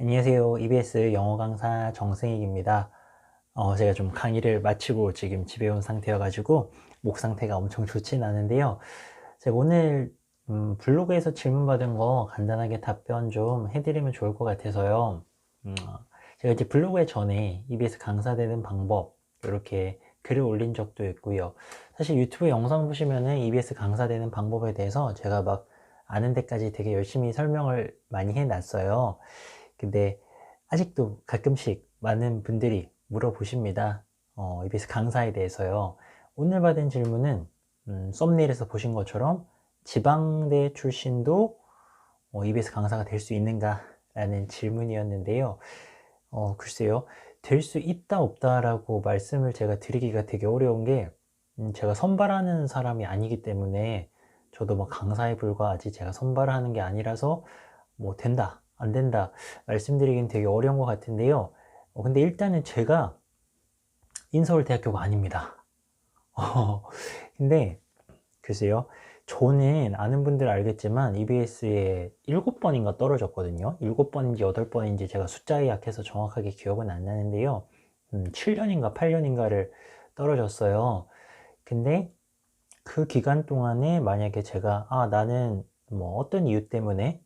안녕하세요. EBS 영어 강사 정승익입니다. 어, 제가 좀 강의를 마치고 지금 집에 온 상태여가지고 목 상태가 엄청 좋진 않은데요. 제가 오늘 음, 블로그에서 질문 받은 거 간단하게 답변 좀 해드리면 좋을 것 같아서요. 음, 제가 이제 블로그에 전에 EBS 강사 되는 방법 이렇게 글을 올린 적도 있고요. 사실 유튜브 영상 보시면은 EBS 강사 되는 방법에 대해서 제가 막 아는 데까지 되게 열심히 설명을 많이 해놨어요. 근데 아직도 가끔씩 많은 분들이 물어보십니다. 어, EBS 강사에 대해서요. 오늘 받은 질문은 음, 썸네일에서 보신 것처럼 지방대 출신도 어, EBS 강사가 될 수 있는가? 라는 질문이었는데요. 어, 글쎄요. 될 수 있다 없다라고 말씀을 제가 드리기가 되게 어려운 게 음, 제가 선발하는 사람이 아니기 때문에 저도 뭐 강사에 불과하지 제가 선발하는 게 아니라서 뭐 된다 안 된다. 말씀드리긴 되게 어려운 것 같은데요. 어, 근데 일단은 제가 인서울대학교가 아닙니다. 어, 근데 글쎄요. 저는 아는 분들 알겠지만 EBS에 7번인가 떨어졌거든요. 7번인지 8번인지 제가 숫자에 약해서 정확하게 기억은 안 나는데요. 음, 7년인가 8년인가를 떨어졌어요. 근데 그 기간 동안에 만약에 제가 아 나는 뭐 어떤 이유 때문에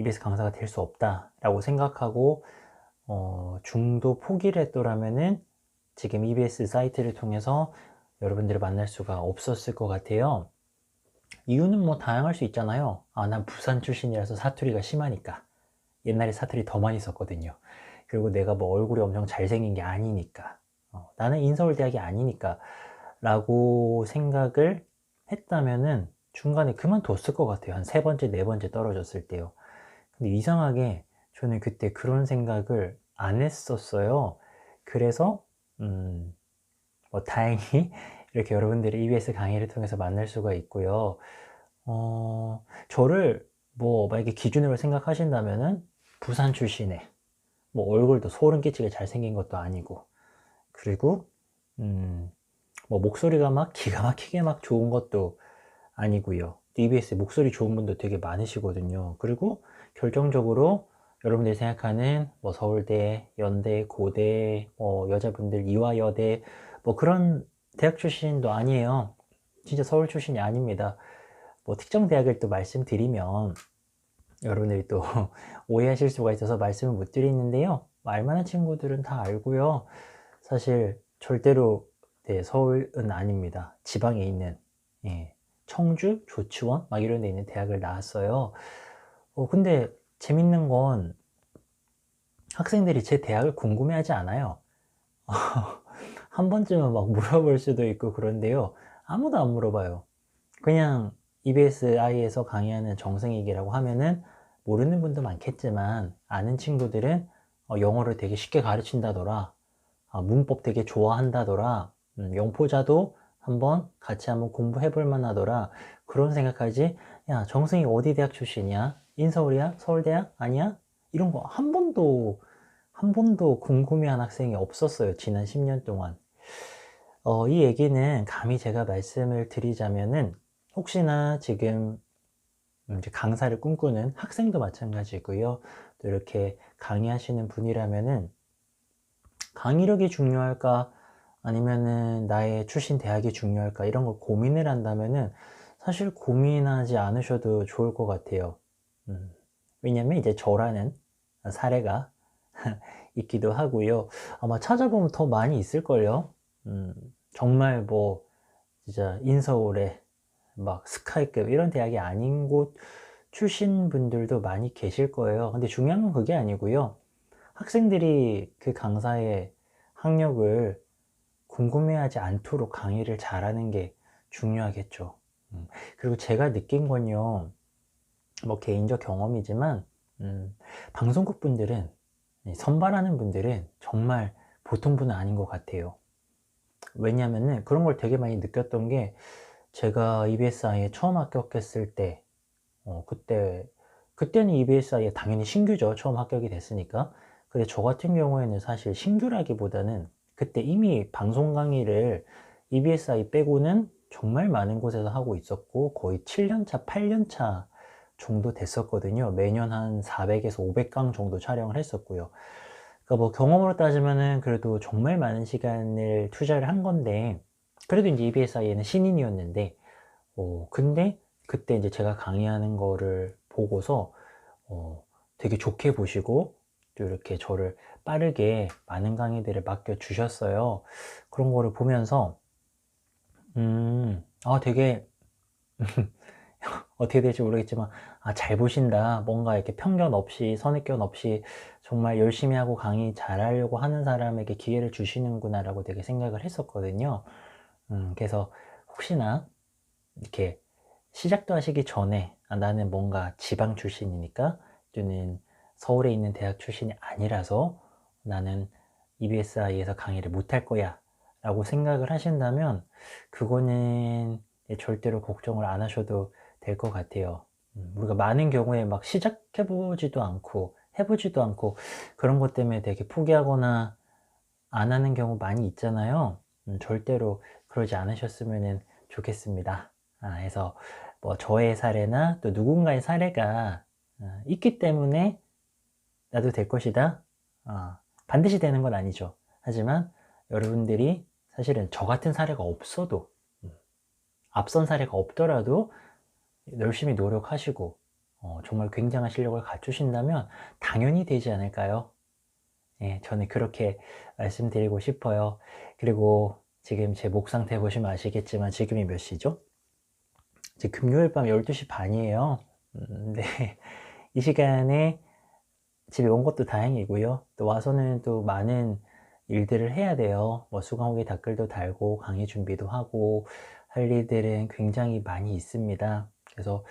EBS 강사가 될 수 없다 라고 생각하고 어, 중도 포기를 했더라면은 지금 EBS 사이트를 통해서 여러분들을 만날 수가 없었을 것 같아요. 이유는 뭐 다양할 수 있잖아요. 아 난 부산 출신이라서 사투리가 심하니까. 옛날에 사투리 더 많이 썼거든요. 그리고 내가 뭐 얼굴이 엄청 잘생긴 게 아니니까. 어, 나는 인서울대학이 아니니까 라고 생각을 했다면은 중간에 그만뒀을 것 같아요. 한 세 번째, 네 번째 떨어졌을 때요. 근데 이상하게 저는 그때 그런 생각을 안 했었어요. 그래서, 음, 뭐 다행히 이렇게 여러분들이 EBS 강의를 통해서 만날 수가 있고요. 어, 저를 뭐 만약에 기준으로 생각하신다면은 부산 출신의 뭐 얼굴도 소름 끼치게 잘생긴 것도 아니고 그리고 음, 뭐 목소리가 막 기가 막히게 막 좋은 것도 아니고요. EBS 목소리 좋은 분도 되게 많으시거든요. 그리고 결정적으로 여러분들이 생각하는 뭐 서울대, 연대, 고대, 뭐 여자분들 이화여대 뭐 그런 대학 출신도 아니에요. 진짜 서울 출신이 아닙니다. 뭐 특정 대학을 또 말씀드리면 여러분들이 또 오해하실 수가 있어서 말씀을 못 드리는데요. 알만한 친구들은 다 알고요. 사실 절대로 네, 서울은 아닙니다. 지방에 있는 예, 청주, 조치원 막 이런 데 있는 대학을 나왔어요. 어, 근데 재밌는 건 학생들이 제 대학을 궁금해하지 않아요. 한 번쯤은 막 물어볼 수도 있고 그런데요. 아무도 안 물어봐요. 그냥 EBSI에서 강의하는 정승익이라고 하면은 모르는 분도 많겠지만 아는 친구들은 어, 영어를 되게 쉽게 가르친다더라. 아, 문법 되게 좋아한다더라. 음, 영포자도 한번 같이 한번 공부해 볼 만하더라 그런 생각하지 야 정승이 어디 대학 출신이야 인서울이야? 서울대야? 아니야? 이런 거 한 번도 한 번도 궁금해한 학생이 없었어요 지난 10년 동안. 어, 이 얘기는 감히 제가 말씀을 드리자면은 혹시나 지금 이제 강사를 꿈꾸는 학생도 마찬가지고요. 또 이렇게 강의하시는 분이라면은 강의력이 중요할까? 아니면은 나의 출신 대학이 중요할까? 이런 걸 고민을 한다면은 사실 고민하지 않으셔도 좋을 것 같아요. 음, 왜냐면 이제 저라는 사례가 있기도 하고요. 아마 찾아보면 더 많이 있을걸요. 음, 정말 뭐 진짜 인서울에 막 스카이급 이런 대학이 아닌 곳 출신 분들도 많이 계실 거예요. 근데 중요한 건 그게 아니고요. 학생들이 그 강사의 학력을 궁금해하지 않도록 강의를 잘하는 게 중요하겠죠. 음, 그리고 제가 느낀 건요, 뭐 개인적 경험이지만, 음, 방송국 분들은, 선발하는 분들은 정말 보통 분은 아닌 것 같아요. 왜냐면은 그런 걸 되게 많이 느꼈던 게, 제가 EBSI에 처음 합격했을 때, 어, 그때, 그때는 EBSI에 당연히 신규죠. 처음 합격이 됐으니까. 근데 저 같은 경우에는 사실 신규라기보다는 그때 이미 방송 강의를 EBSI 빼고는 정말 많은 곳에서 하고 있었고 거의 7년차, 8년차 정도 됐었거든요. 매년 한 400에서 500강 정도 촬영을 했었고요. 그러니까 뭐 경험으로 따지면은 그래도 정말 많은 시간을 투자를 한 건데 그래도 이제 EBSI에는 신인이었는데 어 근데 그때 이제 제가 강의하는 거를 보고서 어 되게 좋게 보시고 또 이렇게 저를 빠르게 많은 강의들을 맡겨 주셨어요. 그런 거를 보면서 음, 아 되게 어떻게 될지 모르겠지만 아, 잘 보신다. 뭔가 이렇게 편견 없이 선입견 없이 정말 열심히 하고 강의 잘하려고 하는 사람에게 기회를 주시는구나 라고 되게 생각을 했었거든요. 음, 그래서 혹시나 이렇게 시작도 하시기 전에 아, 나는 뭔가 지방 출신이니까 또는 서울에 있는 대학 출신이 아니라서 나는 EBSI에서 강의를 못할 거야 라고 생각을 하신다면 그거는 절대로 걱정을 안 하셔도 될 것 같아요. 음, 우리가 많은 경우에 막 시작해보지도 않고 해보지도 않고 그런 것 때문에 되게 포기하거나 안 하는 경우 많이 있잖아요. 음, 절대로 그러지 않으셨으면 좋겠습니다. 아, 그래서 뭐 저의 사례나 또 누군가의 사례가 어, 있기 때문에 나도 될 것이다. 어, 반드시 되는 건 아니죠. 하지만 여러분들이 사실은 저 같은 사례가 없어도 음, 앞선 사례가 없더라도 열심히 노력하시고 어, 정말 굉장한 실력을 갖추신다면 당연히 되지 않을까요? 예, 저는 그렇게 말씀드리고 싶어요. 그리고 지금 제 목 상태 보시면 아시겠지만 지금이 몇 시죠? 지금 금요일 밤 12시 반이에요. 음, 네. 이 시간에 집에 온 것도 다행이고요. 또 와서는 또 많은 일들을 해야 돼요. 뭐 수강 후기 댓글도 달고 강의 준비도 하고 할 일들은 굉장히 많이 있습니다. 그래서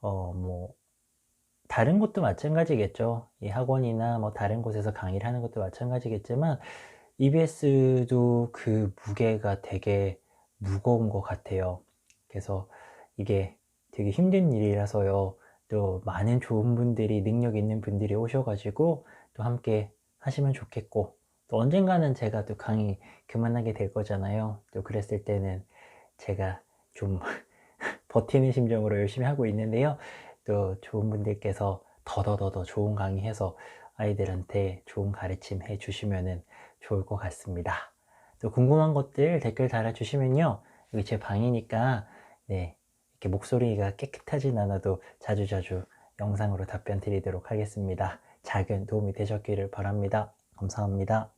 어 뭐 다른 곳도 마찬가지겠죠. 이 학원이나 뭐 다른 곳에서 강의를 하는 것도 마찬가지겠지만 EBS도 그 무게가 되게 무거운 것 같아요. 그래서 이게 되게 힘든 일이라서요. 또 많은 좋은 분들이 능력 있는 분들이 오셔가지고 또 함께 하시면 좋겠고 또 언젠가는 제가 또 강의 그만하게 될 거잖아요. 또 그랬을 때는 제가 좀 버티는 심정으로 열심히 하고 있는데요. 또 좋은 분들께서 더더더더 좋은 강의해서 아이들한테 좋은 가르침 해 주시면 좋을 것 같습니다. 또 궁금한 것들 댓글 달아주시면요. 여기 제 방이니까 네 이렇게 목소리가 깨끗하진 않아도 자주자주 영상으로 답변 드리도록 하겠습니다. 작은 도움이 되셨기를 바랍니다. 감사합니다.